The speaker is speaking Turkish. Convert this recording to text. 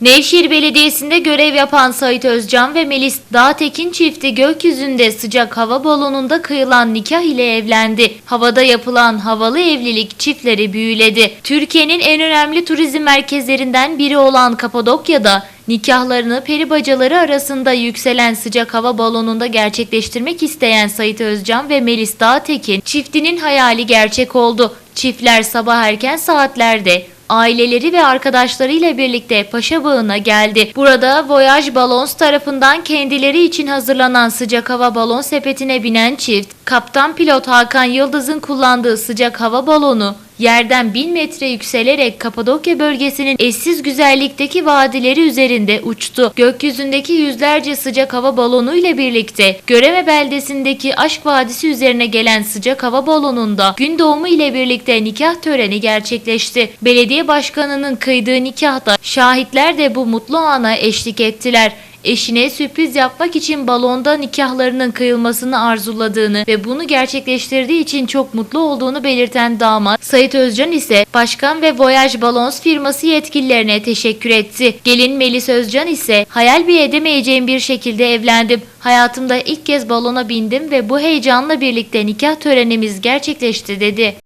Nevşehir Belediyesi'nde görev yapan Sait Özcan ve Melis Dağtekin çifti gökyüzünde sıcak hava balonunda kıyılan nikah ile evlendi. Havada yapılan havalı evlilik çiftleri büyüledi. Türkiye'nin en önemli turizm merkezlerinden biri olan Kapadokya'da nikahlarını peri bacaları arasında yükselen sıcak hava balonunda gerçekleştirmek isteyen Sait Özcan ve Melis Dağtekin çiftinin hayali gerçek oldu. Çiftler sabah erken saatlerde aileleri ve arkadaşlarıyla birlikte Paşa Bağı'na geldi. Burada Voyage Balons tarafından kendileri için hazırlanan sıcak hava balon sepetine binen çift, kaptan pilot Hakan Yıldız'ın kullandığı sıcak hava balonu yerden 1000 metre yükselerek Kapadokya bölgesinin eşsiz güzellikteki vadileri üzerinde uçtu. Gökyüzündeki yüzlerce sıcak hava balonu ile birlikte Göreme beldesindeki Aşk Vadisi üzerine gelen sıcak hava balonunda gün doğumu ile birlikte nikah töreni gerçekleşti. Belediye başkanının kıydığı nikahta şahitler de bu mutlu ana eşlik ettiler. Eşine sürpriz yapmak için balonda nikahlarının kıyılmasını arzuladığını ve bunu gerçekleştirdiği için çok mutlu olduğunu belirten damat Sait Özcan ise başkan ve Voyage Balons firması yetkililerine teşekkür etti. Gelin Melis Özcan ise hayal bile edemeyeceğim bir şekilde evlendim. Hayatımda ilk kez balona bindim ve bu heyecanla birlikte nikah törenimiz gerçekleşti dedi.